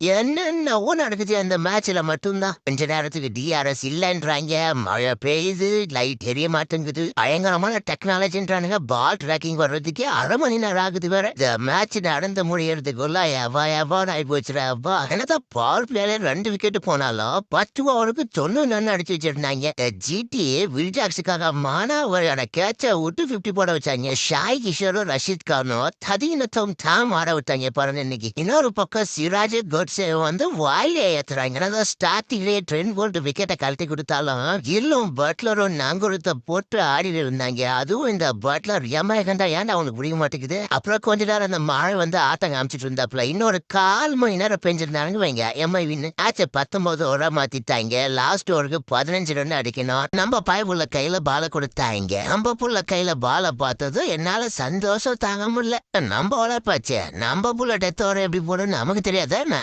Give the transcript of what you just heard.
என்னென்னவோ நடக்குது அந்த மேட்ச்ல மட்டும்தான். கொஞ்ச நேரத்துக்கு டிஆர்எஸ் இல்லைன்றாங்க. மழை பெய்யுது லைட் எரிய மாட்டேங்குது. பயங்கரமான டெக்னாலஜின்றானுங்க பால் ட்ராக்கிங் வர்றதுக்கே அரை மணி நேரம் ஆகுது வேற. இந்த மேட்ச் நடந்து முடியறதுக்குள்ள எவா எவான்னு ஆகி போச்சுடா எவ்வா என்னதான் பால் பிளேயர் ரெண்டு விக்கெட் போனாலும் பத்து ஓவருக்கு தொண்ணூறு ரன் அடிச்சு வச்சிருந்தாங்க. ஜிடிஏ வில்ஜாக்ஸுக்காக மானாவரியான கேட்ச விட்டு பிப்டி போட வச்சாங்க. ஷாய் கிஷோரும் ரஷீத் கானும் ததீனத்தும் தாம் ஆட விட்டாங்க பாருங்க இன்னைக்கு. இன்னொரு பக்கம் சிராஜ் கோட்ஸே வந்து வாயிலே ஏத்துறாங்க அதான் ஸ்டார்டிங்லேயே ட்ரெண்ட் போல்ட் விக்கெட்டை கழட்டி கொடுத்தாலும் இல்லும் பட்லரும் நாங்குரத்தை போட்டு ஆடி இருந்தாங்க. அதுவும் இந்த பட்லர் எமகண்டா ஏன்டா அவனுக்கு புரிய மாட்டேங்குது? அப்புறம் கொஞ்ச நேரம் அந்த மழை வந்து ஆட்டம் காமிச்சிட்டு இருந்தாப்புல. இன்னொரு கால் மணி நேரம் பெஞ்சிருந்தாங்க வைங்க. எம்ஐ வின்னு ஆச்சு பத்தொன்பது ஓவரா மாத்திட்டாங்க. லாஸ்ட் ஓவருக்கு பதினஞ்சு ரன் அடிக்கணும். நம்ம பயப்புள்ள கையில பால கொடுத்தாங்க. நம்ம புள்ள கையில பால பார்த்ததும் என்னால சந்தோஷம் தாங்க முடியல. நம்ம உழைப்பாச்சு. நம்ம புள்ள டெத் எப்படி போடும் நமக்கு தெரியாதா என்ன?